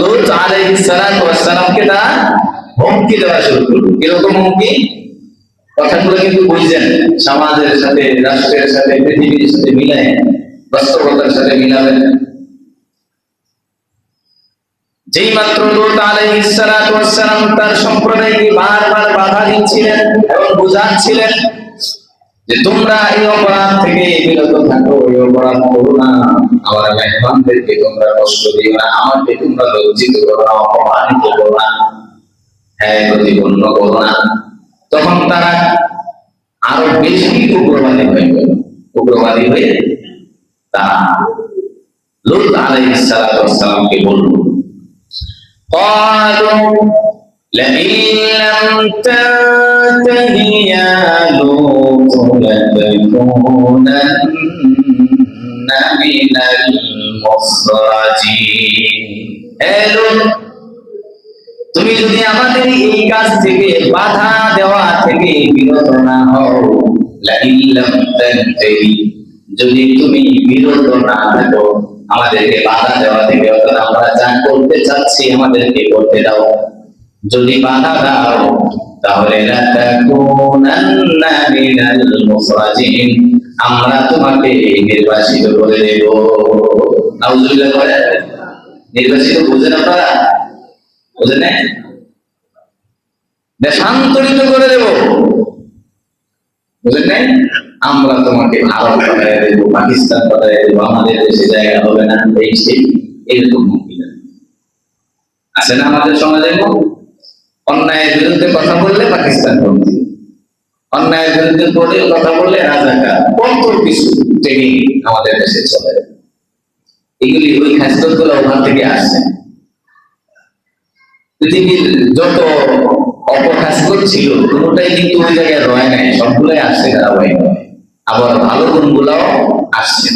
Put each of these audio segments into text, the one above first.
লূত আলাইহিস সালাতু ওয়াস সালামকে হুমকি দেওয়া শুরু কীরকম হুমকি? কথাগুলো কিন্তু বুঝছেন সমাজের সাথে, রাষ্ট্রের সাথে, পৃথিবীর সাথে মিলায় বাস্তবতার সাথে মিলাবেন যেই মাত্র লূত আলাইহিস সালাতু ওয়াস সালাম তার সম্প্রদায়কে বারবার বাধা দিচ্ছিলেন এবং বুঝাচ্ছিলেন। যে তোমরা এই অপরাধ থেকে বিরত থাকো এই অপরাধ করো না আমার মেহমানদেরকে তোমরা কষ্ট দিও না আমাকে তোমরা লজ্জিত করো না অপমানিত করো না হ্যাঁ প্রতিপন্ন করো না তখন তারা আরো বেশি উগ্রবাদী হয়ে গেল উগ্রবাদী হয়ে তারা লুত আলাইহিস সালাতু ওয়াস সালামকে বলল قالوا لئن لم تنته يا لوط لتكونن من المخرجين হে লূত, তুমি যদি আমাদের এই কাজ থেকে বাধা দেওয়া থেকে বিরত না হও লাইল্লাম তানতাহি যদি তুমি বিরত না থাকো আমাদেরকে বাধা দেওয়া থেকে অর্থাৎ আমরা যা করতে চাচ্ছি আমাদেরকে করতে দাও যদি বাধা দাও, তাহলে আমরা তোমাকে নির্বাসিত করে দেব। বুঝেন দেশান্তরিত করে দেব। বুঝলেন আমরা তোমাকে ভারত পাঠায় দেবো, পাকিস্তান পাঠায় দেবো, আমাদের দেশে জায়গা হবে না এরকম আছে না আমাদের সমাজে এরকম? অন্যায়ের বিরুদ্ধে কথা বললে পাকিস্তান হুমকি অন্যায়ের বিরুদ্ধে বলে কথা বললে রাজাকার। কত কিছু ট্রেনিং আমাদের দেশে চলে। এগুলি ওই গুলো ওখান থেকে আসছে। পৃথিবীর যত অপখাসিয়ত ছিল, কোনোটাই কিন্তু ওই জায়গায় রয় নাই। সবগুলোই আসছে ধারাবাহিক। আবার ভালো গুণগুলাও আসছে।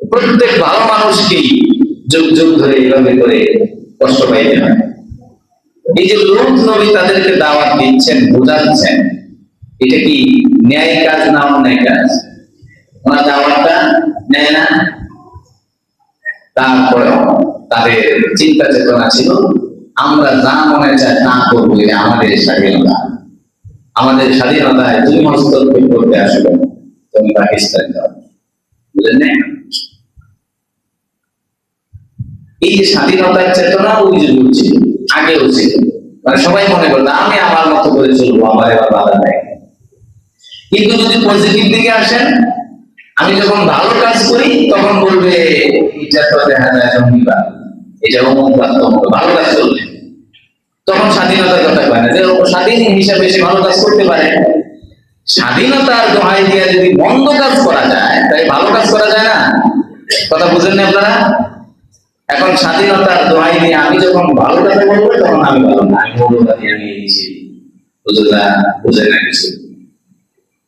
প্রত্যেক ভালো মানুষকেই যুগ যুগ ধরে এইভাবে করে কষ্ট পাইতে হয়। এই যে লোক নবী তাদেরকে দাওয়াত দিচ্ছেন, বোঝাচ্ছেন, এটা কি ন্যায় কাজ না অন্যায় কাজ? ওনার দাওয়াতটা নেয় না? তারপরেও তাদের চিন্তা চেতনা ছিল, আমরা যা মনে চাই তা করব আমাদের স্বাধীনতা। আমাদের স্বাধীনতায় তুমি হস্তক্ষেপ করতে আসবে তুমি পাকিস্তান যাও। বুঝলেন এই যে স্বাধীনতার চেতনা ওই যে ছিল, আগেও ছিল। মানে সবাই মনে করতো আমি আমার মতো করে চলবো, আমার এবার বাধা নেই। কিন্তু যদি পজিটিভ দিকে আসেন, আমি যখন ভালো কাজ করি, তখন বলবে, এটা তো দেখা যায় এটা ভালো কাজ করবে তখন স্বাধীনতার কথা না, যে স্বাধীন হিসাবে সে ভালো কাজ করতে পারে। স্বাধীনতার দোহাই দিয়ে যদি মন্দ কাজ করা যায়, তাই ভালো কাজ করা যায় না? কথা বুঝেন না আপনারা? এখন স্বাধীনতার দোহাই দিয়ে আমি যখন ভালো কথা বলব, তখন আমি ভালো না, আমি মৌলবাদী আমি এই সেই। হুজুররা বুঝে না কিছু।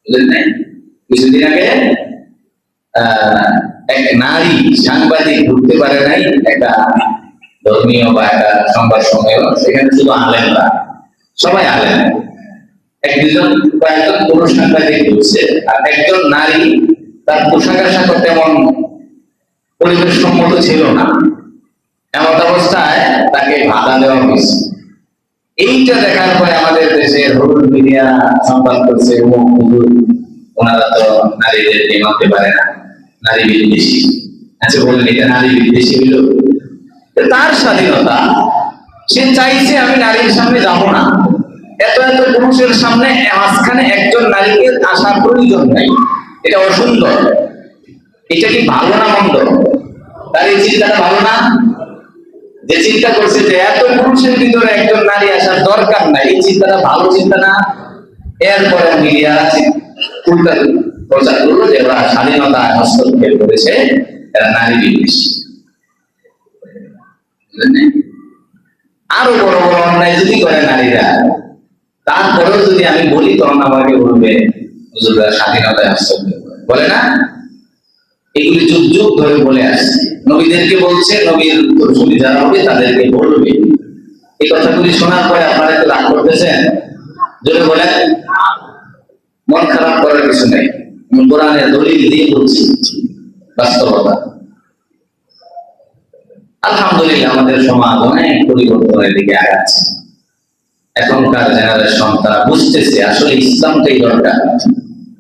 বুঝলেন না কিছুদিন আগে এক নারী সাংবাদিক ঢুকতে পারে নাই, একটা ধর্মীয় বা একটা সংবাদ সম্মেলন, সেখানে শুধু আলেনরা সবাই আলেন এক দুজন, কয়েকজন পুরুষ সাংবাদিক ঢুকছে, আর একজন নারী তার পোশাক আশাক তেমন পরিবেশ সম্মত ছিল না। এমন অবস্থায় তাকে বাধা দেওয়া হয়েছে। এইটা দেখার পরে আমাদের দেশের হলুদ মিডিয়া সংবাদ করছে ওনারা তো নারীদেরকে মানতে পারে না, নারী বিদ্বেষী। আচ্ছা বললেন, এটা নারী বিদ্বেষী হইল? তার স্বাধীনতা, সে চাইছে আমি নারীর সামনে যাব না। এত এত পুরুষের সামনে মাঝখানে একজন নারীকে আসার প্রয়োজন নাই। এটা অসুন্দর। এটা কি ভালো না মন্দ? তার এই চিন্তাটা ভালো না? যে চিন্তা করছে যে এত পুরুষের ভিতরে একজন নারী আসার দরকার নাই, এই চিন্তাটা ভালো চিন্তা না। এরপরে মিডিয়া উল্টা প্রচার করল যে ওরা স্বাধীনতা হস্তক্ষেপ করেছে, এরা নারী বিদ্বেষী। আরও বড় বড় অন্যায় যদি করে নারীরা, তারপরেও যদি আমি বলি তখন আমাকে বলবে স্বাধীনতায় হস্তক্ষেপ। বলে না? এগুলি যুগ যুগ ধরে বলে আসছে। নবীদেরকে বলছে, নবীর উত্তরসূরি যারা হবে তাদেরকে বলবে। এই কথাগুলি শোনার পরে আপনারা একটু রাগ করতেছেন? যদি বলেন। মন খারাপ করার কিছু নেই। কোরআনের দলিল দিয়ে বলছি। বাস্তবতা। আলহামদুলিল্লাহ আমাদের সমাজ অনেক পরিবর্তনের দিকে আগাচ্ছে। এখনকার জেনারেশন তারা বুঝতেছে আসলে ইসলামটাই দরকার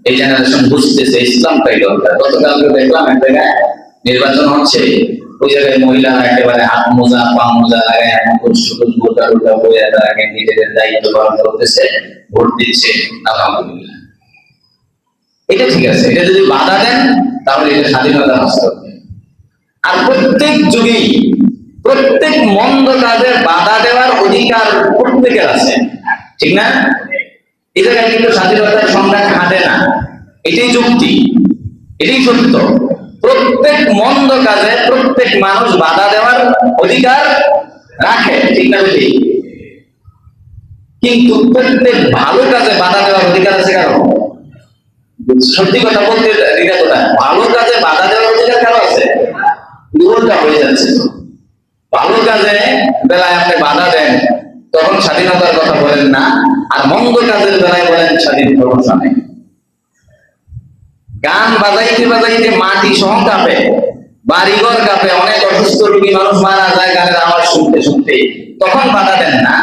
এই জেনারেশন বুঝতেছে ইসলামটাই দরকার। গতকালকে দেখলাম এক জায়গায় নির্বাচন হচ্ছে, ওই জায়গায় মহিলারা একেবারে হাত মোজা, পা মোজা লাগায় সুকুট গোটা বইয়া তারা নিজেদের দায়িত্ব পালন করতেছে, ভোট দিচ্ছে, আলহামদুলিল্লাহ। এটা ঠিক আছে, এটা যদি বাধা দেন, তাহলে এটা স্বাধীনতা হস্তক্ষেপ আর প্রত্যেক যুগেই প্রত্যেক মন্দ কাজে বাধা দেওয়ার অধিকার প্রত্যেকের আছে। ঠিক না? জায়গায় কিন্তু স্বাধীনতার সংজ্ঞা খাটে না। এটাই যুক্তি, এটাই সত্য। প্রত্যেক মন্দ কাজে প্রত্যেক মানুষ বাধা দেওয়ার অধিকার রাখে, ঠিক না কিন্তু প্রত্যেক ভালো কাজে বাধা দেওয়ার অধিকার আছে কারও? সত্যি কথা বলতে এটা ভালো কাজে বাধা দেওয়ার অধিকার কারও আছে? উল্টা হয়ে যাচ্ছে। ভালো কাজে বেলায় আপনি বাধা দেন তখন স্বাধীনতার কথা বলেন না, আর মন্দ কাজের বেলায় বলেন স্বাধীন সমস্যা নেই। গান বাজাইতে বাজাইতে মাটি সহ কাঁপে, বাড়িঘর কাঁপে, অনেক অসুস্থ রোগী মানুষ মারা যায় গানের আওয়াজ শুনতে শুনতে। তখন বাধা দেন না।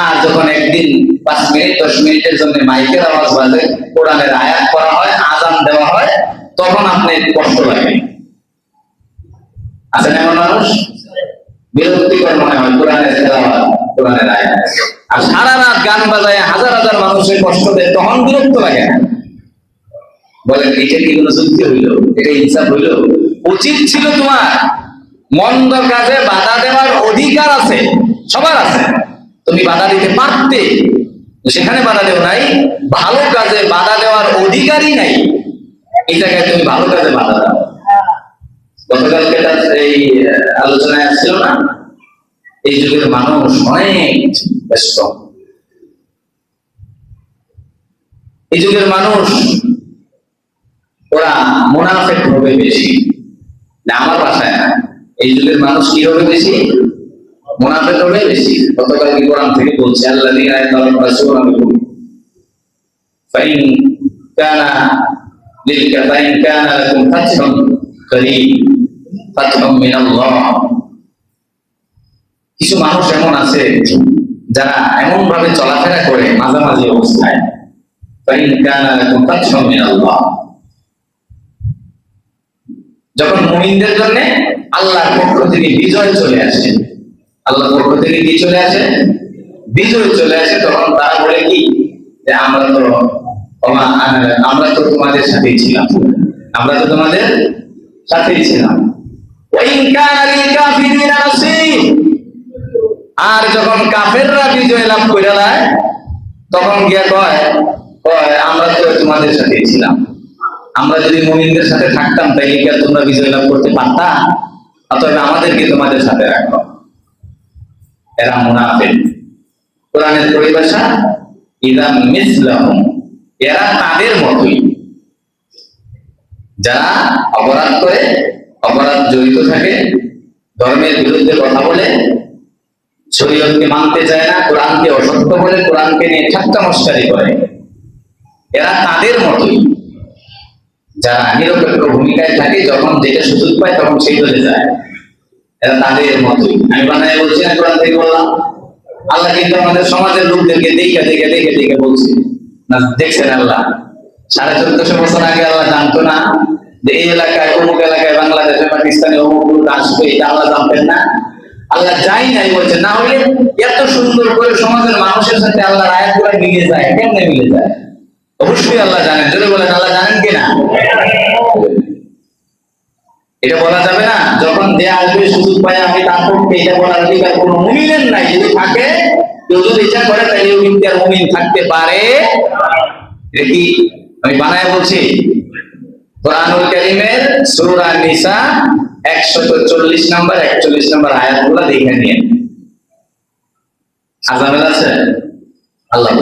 আর যখন একদিন পাঁচ মিনিট, দশ মিনিটের জন্য মাইকের আওয়াজ বাজে, কোরআনের আয়াত করা হয়, আজান দেওয়া হয়, তখন আপনি কষ্ট লাগে আছেন এমন মানুষ? বিরক্তিকর মনে হয়, কোরআনের তেলাওয়াত। আর সারা রাত গান বাজায়, হাজার হাজার মানুষের কষ্ট দেয়, তখন বিরক্ত লাগে। এটা কি কোনো হইল? এটা ইনসাফ হইল? উচিত ছিল তোমার। মন্দ কাজে বাধা দেওয়ার অধিকার আছে, সবার আছে। তুমি বাধা দিতে পারতে। সেখানে বাধা দেও নাই, ভালো কাজে বাধা দেওয়ার অধিকারই নাই। এই জায়গায় তুমি ভালো কাজে বাধা দাও। গতকালকে এই আলোচনায় আসছিল না? এই যুগের মানুষ অনেক ব্যস্ত। এই যুগের মানুষ, ওরা মুনাফেক হবে বেশি। না, আমার বাসায় এই যুগের মানুষ কি হবে বেশি? মুনাফেক হবে বেশি। গতকাল কি কোরআন থেকে বলছে আল্লাহ দিন আয় তালাম রাসূল আমি বলি ফাইন কানা লিলকা ফাইন কিছু মানুষ এমন আছে যারা এমন ভাবে চলাফেরা করে মাঝামাঝি অবস্থায়। যখন মুমিনদের জন্য আল্লাহর পক্ষ থেকে বিজয় চলে আসে, আল্লাহর পক্ষ থেকে কি চলে আসে? বিজয় চলে আসে, তখন তারা বলে কি? যে আমরা তো আমরা তো তোমাদের সাথেই ছিলাম। আমরা তো তোমাদের সাথেই ছিলাম। আর যখন কাফেররা বিজয় লাভ করে দেয় তখন গিয়া কয় আমরা তো তোমাদের সাথেই ছিলাম। আমরা যদি মুমিনদের সাথে থাকতাম, তাইলে কি তোমরা বিজয় লাভ করতে পারতা? অতএব আমাদেরকে তোমাদের সাথে রাখো। এরা মুনাফিক। কোরআনের পরিভাষা, ইদা মিসলাহুম। এরা তাদের মতই। যারা অপরাধ করে, অপরাধ জড়িত থাকে, ধর্মের বিরুদ্ধে কথা বলে শরীয়তকে মানতে চায় না, কোরআনকে অসত্য বলে, কোরআনকে নিয়ে ঠাট্টা মস্কারি করে। এরা তাদের মতোই। যারা নিরপেক্ষ ভূমিকায় থাকে, যখন যেটা সুযোগ পায়, তখন সেই দলে যায়। এরা তাদের মতোই। আমি বানায় বলছি না, কোরআন থেকে বললাম। আল্লাহ কিন্তু আমাদের সমাজের লোকদেরকে দেখে দেখে দেখে দেখে বলছে। না, দেখছেন আল্লাহ। সাড়ে চোদ্দশো বছর আগে আল্লাহ জানতো না যে এই এলাকায়, অমুক এলাকায় বাংলাদেশে পাকিস্তানে অমুক আসবে, এটা আল্লাহ জানতেন না। আল্লাহ যাই নাই বলছে না হলে এত সুন্দর করে সমাজের মানুষের সাথে আল্লাহ করে মিলে যায়, কেমনে মিলে যায়? অবশ্যই আল্লাহ জানেন যদি বলেন, আল্লাহ জানেন কিনা? এটা বলা যাবে না, যখন যে আসবে, সুযোগ পায়, আমি তার পক্ষে এটা বলার অধিকার কোনো মুমিনের নাই, যদি থাকে, কেউ যদি ইচ্ছা করে, তাহলে ব্যক্তি আর মুমিন থাকতে পারে। এটা কি আমি বানায় বলছি? কোরআনুল কারীমের সূরা নিসা 140 নাম্বার 41 নাম্বার আয়াতগুলো দেখে নিয়ে। আজামেল আছে? আল্লাহ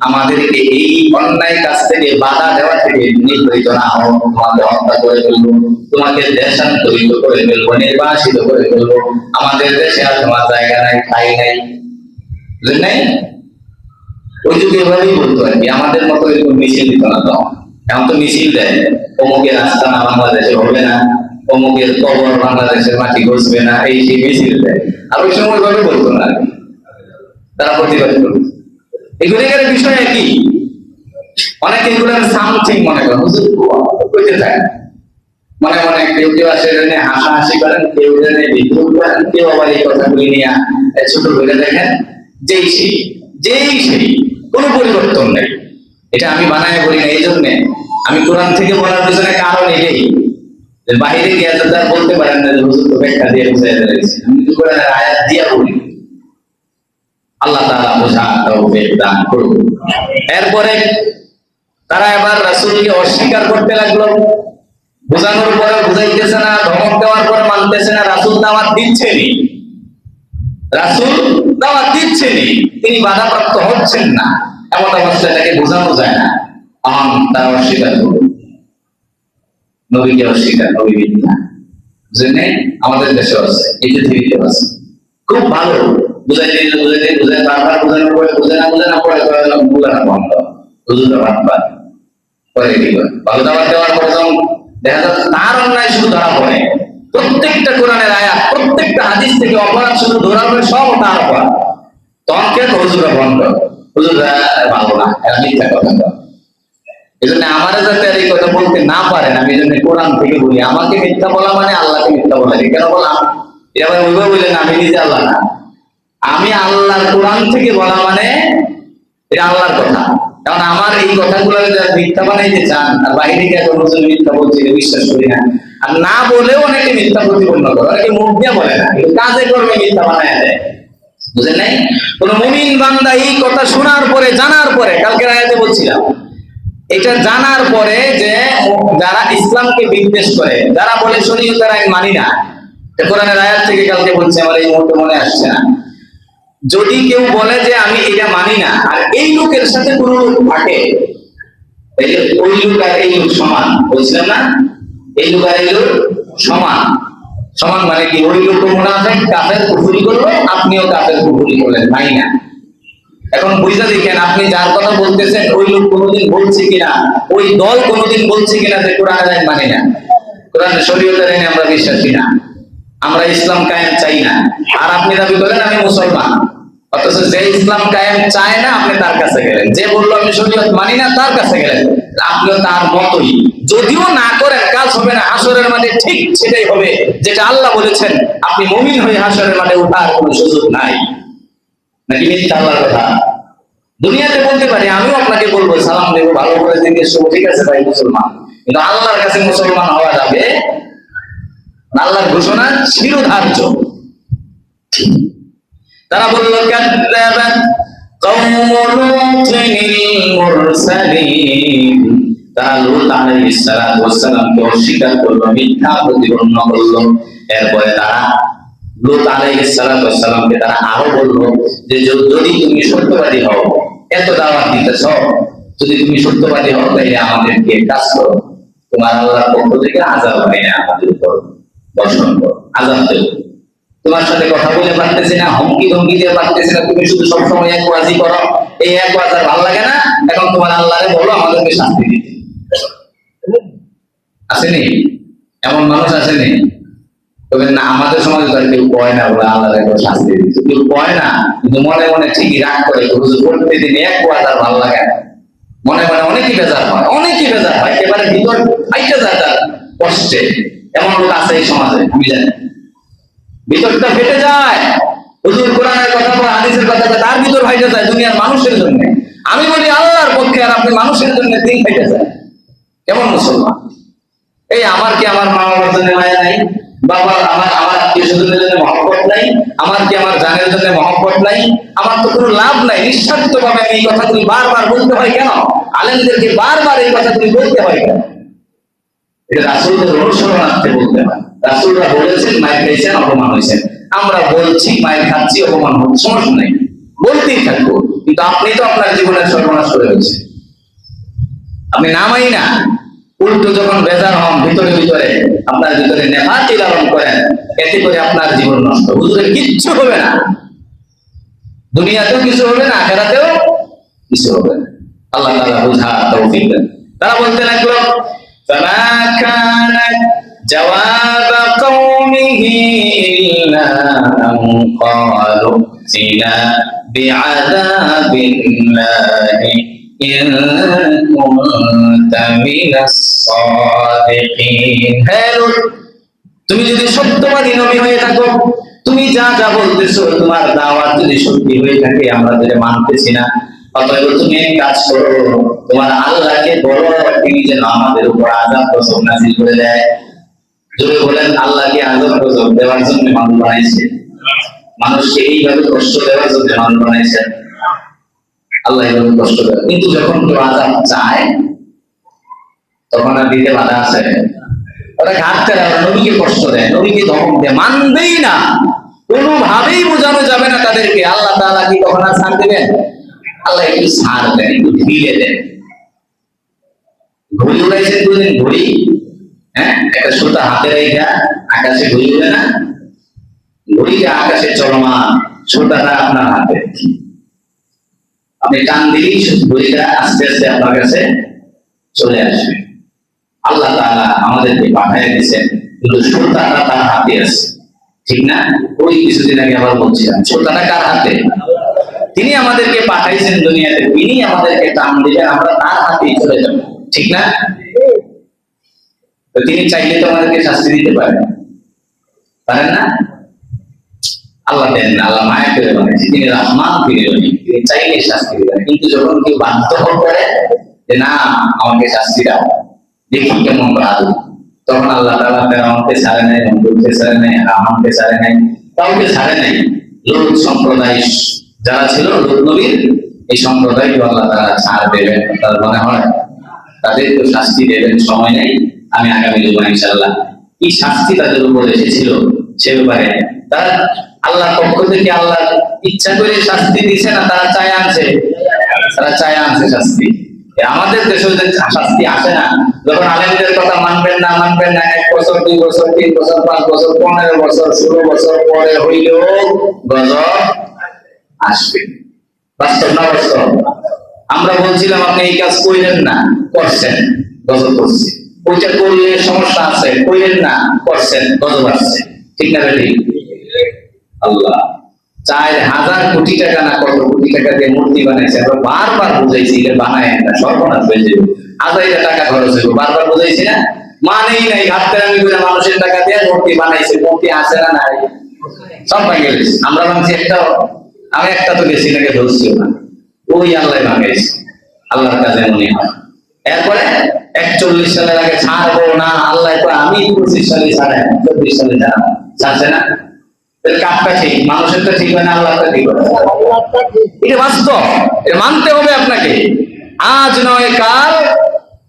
আমাদেরকে এই অন্যায় কাজ থেকে বাধা দেওয়া থেকে নিবৃত না তোমাকে হত্যা করে ফেলব, তোমাকে দেশান্তরিত করে ফেলব, নির্বাসিত করে ফেলব, আমাদের দেশে আর তোমার জায়গা নাই, ঠাই নাই বুঝলেন ওই যুগে এভাবেই বলতো আর কি, আমাদের মতো এরকম মিছিল দিত না তো। এখন তো মিছিল দেয়। অমুকের রাস্তা না বাংলাদেশে হবে না, অমুকের কবর বাংলাদেশের মাটি ঘষবে না, এই সেই মিছিল দেয়। আর ওই সময় ওইভাবে বলতো না তারা প্রতিবাদ করবে এগুলিকার বিষয় একই। অনেক এগুলোর সামথিং মনে করেন হুজুর থাকে। মনে মনে কেউ কেউ আসে এখানে হাসাহাসি করেন, কেউ এখানে বিদ্রুপ করেন, কেউ আবার এই কথাগুলি নিয়ে ছোট করে দেখেন যেই সেই যেই সেই কোনো পরিবর্তন নেই। এটা আমি বানায় বলি না এই জন্যে আমি কোরআন থেকে বলার পিছনে কারণ এটাই। গিয়ে বলতে পারেন না যে হুজুর তো ব্যাখ্যা দিয়ে বুঝাই দিয়েছি? আমি আয়াত দিয়া বলি? আল্লাহ বোঝা তৌফিক দান করুন। এরপরে তারা এবার রাসূলকে অস্বীকার করতে লাগল। বোঝানোর পরে বুঝাইতেছে না, ধমক দেওয়ার পর মানতেছে না, রাসূল দাওয়াত দিচ্ছেনই। রাসূল দাওয়াত দিচ্ছেনই, তিনি বাধাপ্রাপ্ত হচ্ছেন না। এমন অবস্থায় তাকে বোঝানো যায় না। আম, তারা অস্বীকার করুন নবীকে অস্বীকার নবী মিথ্যা জেনে আমাদের দেশে আছে, এই পৃথিবীতে আছে। খুব ভালো। বুঝাই দিলে বুঝাই দিলে, বুঝাই বারবার বোঝানোর বুঝে না বুঝে না পরে করে বোঝানো বন্ধ। হুজুরা পান পরে কি ভালো দাবার দেওয়ার পরে যখন দেখা যাচ্ছে তার অন্যায় শুধু ধরা পড়ে। প্রত্যেকটা কোরআনের আয়াত প্রত্যেকটা হাদিস থেকে অপরাধ শুধু ধরা সব তার অপরাধ। তখন কে হুজুরা বন্ধ? হুজুরা ভালো না এরা মিথ্যা কথা। এই জন্য আমার যাতে এই কথা বলতে না পারেন, আমি এই জন্য কোরআন থেকে বলি, আমাকে মিথ্যা বলা মানে আল্লাহকে মিথ্যা বলা কেন বললাম এবার ওইভাবে বললেন, আমি নিজে আল্লাহ না। আমি আল্লাহর কোরআন থেকে বলা মানে এটা আল্লাহর কথা। কারণ আমার এই কথাগুলো মিথ্যা বানাইতে চান আর বাইরে গিয়ে মিথ্যা বলছে বিশ্বাস করি না। আর না বলেও অনেকে মিথ্যা প্রতিপন্ন করে, অনেকে মুখ বলে না কাজে করবে মিথ্যা বানায় দেয়। বুঝেন নাই? কোন মুমিন বান্দা এই কথা শোনার পরে, জানার পরে কালকে আয়াতে বলছিলাম, এটা জানার পরে যে যারা ইসলামকে বিদ্বেষ করে, যারা বলে শরীয়তের আইন মানি না। কোরআনের আয়াত থেকে কালকে বলছে, আমার এই মুহূর্তে মনে আসছে না। যদি কেউ বলে যে আমি এটা মানি না, আর এই লোকের সাথে কোন লোক থাকে ওই লোক আর এই লোক সমান বলছিলাম না? এই লোক আর সমান। সমান মানে কি? ওই লোক মনে আছে কাফের কুফুরি করল, আপনিও কাফের কুফুরি করলেন, তাই না? এখন বুঝতে দেখেন, আপনি যার কথা বলতেছেন, ওই লোক কোনোদিন বলছে কিনা? ওই দল কোনোদিন বলছে কিনা যে কোরআন আইন মানে না? কোরআন শরীয়তের আইনে আমরা বিশ্বাসী না। আমরা ইসলাম কায়েম চাই না। আর আপনি দাবি করেন, আমি মুসলমান। অথচ যে ইসলাম কায়েম চায় না, আপনি তার কাছে গেলেন। যে বলল, আমি শরীয়ত মানি না, তার কাছে গেলেন। আপনিও তার মতই। যদিও না করেন, কাজ হবে না, হাসরের মাঠে ঠিক সেটাই হবে, যেটা আল্লাহ বলেছেন, আপনি মুমিন হয়ে হাসরের মাঠে ওঠার কোনো সুযোগ নাই। নাকি মিথ্যা আল্লাহর কথা? দুনিয়াতে বলতে পারি, আমিও আপনাকে বলব, সালাম দেবো ভালো করে দিকে ঠিক আছে ভাই, মুসলমান? কিন্তু আল্লাহর কাছে মুসলমান হওয়া যাবে আল্লাহর ঘোষণা শিরোধার্য। তারা বলল কওম লূতিনিল মুরসালিন। তারা করল আরও বলল যে, যদি তুমি সত্যবাদী হও তুমি সত্যবাদী হও কাজ করো। আল্লাহর আমাদের তোমার সাথে কথা বলে না হুমকি ধমকি দিয়ে না, তুমি শুধু সবসময় এক ওয়াজি করো। এই এক আর ভালো লাগে না, এখন তোমার আল্লাহরে বলো, আমাদেরকে শাস্তি দিতে। আসেনি? এমন মানুষ আসেনি? তবে না, আমাদের সমাজে তো কেউ কয় না বলে আল্লাহরে কেউ শাস্তি দিতে কেউ কয় না, কিন্তু মনে মনে ঠিকই রাগ করে হুজুর প্রত্যেকদিন এক ওয়াজ আর ভালো লাগে না। মনে মনে অনেকই বেজার হয়, অনেকই বেজার হয়। এবারে ভিতর ফাইটে যায় তার কষ্টে। এমন লোক আছে এই সমাজে, আমি জানি। ভিতরটা ফেটে যায়। হুজুর কোরআনের কথা বলে হাদিসের কথা তার ভিতর ফাইটে যায় দুনিয়ার মানুষের জন্য। আমি বলি, আল্লাহর পক্ষে আর আপনি মানুষের জন্য দিন ফেটে যায়। কেমন মুসলমান? এই আমার কি আমার মা বাবার জন্য মায়া নাই? বাবা, আমার আমার আত্মীয় স্বজনের জন্য মহব্বত নাই? আমার কি আমার জানের জন্য মহব্বত নাই? আমার তো কোনো লাভ নাই। নিঃস্বার্থ ভাবে এই কথাগুলি বারবার বলতে হয় কেন? আলেমদেরকে বারবার এই কথাগুলি বলতে হয় কেন? বলেছেন, মায়ের অপমান হয়েছেন আমরা বলছি, মায়ের খাচ্ছি, অপমান হচ্ছে নেই। বলতেই থাকব। কিন্তু আপনি তো আপনার আপনি নামাই না উল্টো যখন বেজার হন ভিতরে ভিতরে আপনার ভিতরে নেফাতি লালন করেন এতে করে আপনার জীবন নষ্ট হুজুরে কিচ্ছু হবে না দুনিয়াতেও কিছু হবে না আখেরাতেও কিছু হবে না আল্লাহ তাআলা বুঝা তৌফিক দেন তারা বলতে লাগলো فما كان جواب قومه إلا أن قالوا ائتنا بعذاب الله إن كنت من الصادقين هلو তুমি যদি সত্যবাদী নবী হয়ে থাকো, তুমি যা যা বলতেছো, তোমার দাওয়াত যদি সত্যি হয়ে থাকে, আমরা যেটা মানতেছি না। মানুষ এইভাবে কষ্ট দেওয়ার জন্য আল্লাহ কষ্ট দেয়। কিন্তু যখন কেউ আজাব চায় তখন আর দিতে বাধা আছে। ওরা ঘাটতে নবীকে কষ্ট দেয়, নবীকে ধমক দেয়, মানবেই না। কোনোভাবেই বোঝানো যাবে না তাদেরকে। আল্লাহ তাআলা কি তখন আর ছাড় দেবেন? আল্লাহ একটু ছাড় দেন, একটু ঢিলে দেন। ঘড়ি উড়াইছেন কোনদিন? ঘড়ি? হ্যাঁ? একটা সুতা হাতে রেখা, আকাশে ঘড়ি উড়ে না? ঘড়িটা আকাশে চলমান, সুতাটা আপনার হাতে। আপনি টান দিলেই ঘড়িটা আস্তে আস্তে আপনার কাছে চলে আসবে। আল্লাহ তাআলা আমাদেরকে পাঠিয়ে দিয়েছেন। কিন্তু সুলতানটা তার হাতে আছে। ঠিক না? ওই কিছুদিন আগে আবার বলছিলাম সুলতানটা কার হাতে? তিনি আমাদেরকে পাঠাইছেন দুনিয়াতে। তিনি আমাদেরকে টান দিবেন, আমরা তার হাতেই চলে যাব। ঠিক না? তো তিনি চাইলে তো শাস্তি দিতে পারেন। পারেন না? আল্লাহ দেন না, আল্লাহ মায়া করে বানিয়েছে তিনি রহমান ফিরে তিনি চাইলে শাস্তি দিবেন, কিন্তু যখন কেউ বাধ্য করে যে, না, আমাকে শাস্তি দাও। দেখি কেমন রাজু তখন আল্লাহ নাই ছাড়ে নাই নাই, কাউকে নাই। লোক সম্প্রদায় যারা ছিল লোক নবীর, এই আল্লাহ তাআলা ছাড় দেবেন। তার মনে হয়, তাদের তো শাস্তি দেবেন, সময় নেই। আমি আগামী জুমা ইনশাআল্লাহ কি শাস্তি তাদের উপর এসেছিল সে ব্যাপারে। তারা আল্লাহ পক্ষ থেকে আল্লাহ ইচ্ছা করে শাস্তি দিছে না, তারা চায় আনছে। তারা চায় আনছে শাস্তি। আমাদের দেশে যে শাস্তি আসে না। যখন আলেমদের কথা মানবেন না মানবেন না, এক বছর, দুই বছর, তিন বছর, পাঁচ বছর, পনেরো বছর, ষোলো বছর পরে হইলেও গজব আসবে। বাস্তব না বাস্তব? আমরা বলছিলাম, আপনি এই কাজ কইলেন না, করছেন, গজব করছে। ওইটা করলে সমস্যা আছে কইলেন না, করছেন, গজব আসছে। ঠিক না বেটি? আল্লাহ। চার হাজার কোটি টাকা না কত কোটি টাকা দিয়ে মূর্তি বানাইছে, আমরা বারবার বুঝাইছি, এটা বানায় একটা সর্বনাশ হয়ে যাবে। হাজার টাকা খরচ হইব, বারবার বুঝাইছি না? মানেই নাই হাতে আমি করে মানুষের টাকা দিয়ে মূর্তি বানাইছে, মূর্তি আছে না নাই? সব ভাঙে গেছে। আমরা ভাঙছি একটা আমি একটা তো গেছি নাকি ধরছিও না। ওই আল্লাহ ভাঙাইছে। আল্লাহর কাছে মনে হয়। এরপরে একচল্লিশ সালের আগে ছাড়বো না, আল্লাহ আমি পঁচিশ সালে ছাড়েন চব্বিশ সালে ছাড়া ছাড়ছে না? মানতে হবে আপনাকে। আজ নয়, কাল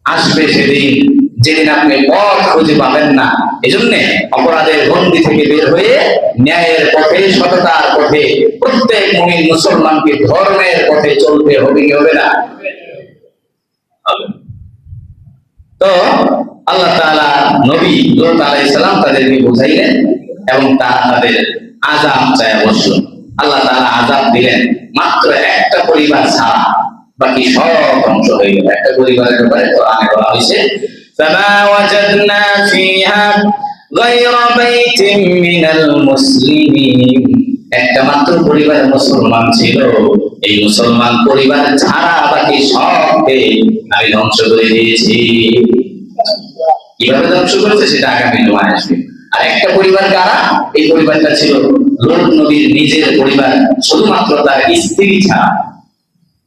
আসবে সেদিন। যেদিন আপনি পথ খুঁজে পাবেন না। এজন্য অপরাধের বন্দি থেকে বের হয়ে ন্যায়ের পথে, সততার পথে, প্রত্যেক মুমিন মুসলমানকে ধর্মের পথে চলতে হবে কি হবে না? তো আল্লাহ তাআলা নবী লূত আলাইহিস সালাম তাদেরকে বুঝাইলেন এবং তারা তাদের আযাব চায় অবশ্য আল্লাহ তাআলা আযাব দিলেন মাত্র একটা পরিবার ছাড়া বাকি সব ধ্বংস হয়ে গেল একটা পরিবারের ব্যাপারে তো আগে বলা হয়েছে فما وجدنا فيها غير بيت من المسلمين একটা মাত্র পরিবার মুসলমান ছিল এই মুসলমান পরিবার ছাড়া বাকি সবকে আমি ধ্বংস করে দিয়েছি কিভাবে ধ্বংস করেছে সেটা আগামী জমায় আসবে আর একটা পরিবার কারা? এই পরিবারটা ছিল লোক নবীর নিজের পরিবার, শুধুমাত্র তার স্ত্রী ছাড়া।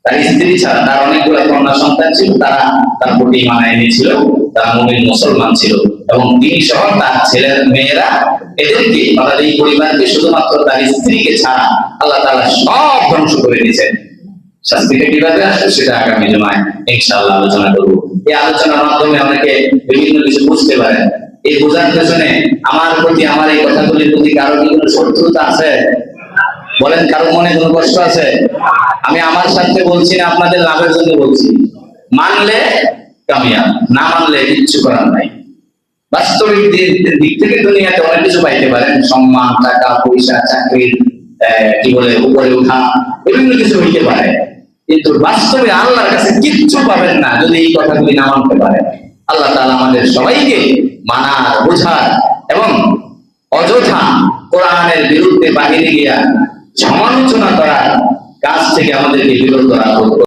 তার স্ত্রী ছাড়া তার অনেকগুলো কন্যা সন্তান ছিল, তারা তার প্রতি মানা এনেছিল তারা মুমিন মুসলমান ছিল। এবং তিনি সহ তার ছেলের মেয়েরা এদেরকে, অর্থাৎ এই পরিবারকে শুধুমাত্র তার স্ত্রীকে ছাড়া আল্লাহ তাআলা সব ধ্বংস করে দিয়েছেন। শাস্তিটা কীভাবে আসবে সেটা আগামী জমায় ইনশাআল্লাহ আলোচনা করব। এই আলোচনার মাধ্যমে অনেকে বিভিন্ন কিছু বুঝতে পারেন। এই বোঝার পেছনে আমার প্রতি, আমার এই কথাগুলির প্রতি কারও কি কোনো শত্রুতা আছে? বলেন, কারও মনে কোনো কষ্ট আছে? আমি আমার সাথে বলছি না, আপনাদের লাভের জন্য বলছি। মানলে কামিয়াব, না মানলে কিচ্ছু করার নাই। বাস্তবিক দিক থেকে দুনিয়াতে অনেক কিছু পাইতে পারেন। সম্মান, টাকা, পয়সা চাকরির কি বলে, উপরে উঠা বিভিন্ন কিছু হইতে পারে। কিন্তু বাস্তবে আল্লাহর কাছে কিচ্ছু পাবেন না যদি এই কথাগুলি না মানতে পারেন। আল্লাহ তাআলা আমাদের সবাইকে মানার, বোঝার এবং অযথা কোরআনের বিরুদ্ধে বাহিনী গিয়া সমালোচনা করার কাজ থেকে আমাদেরকে বিরত রাখুন।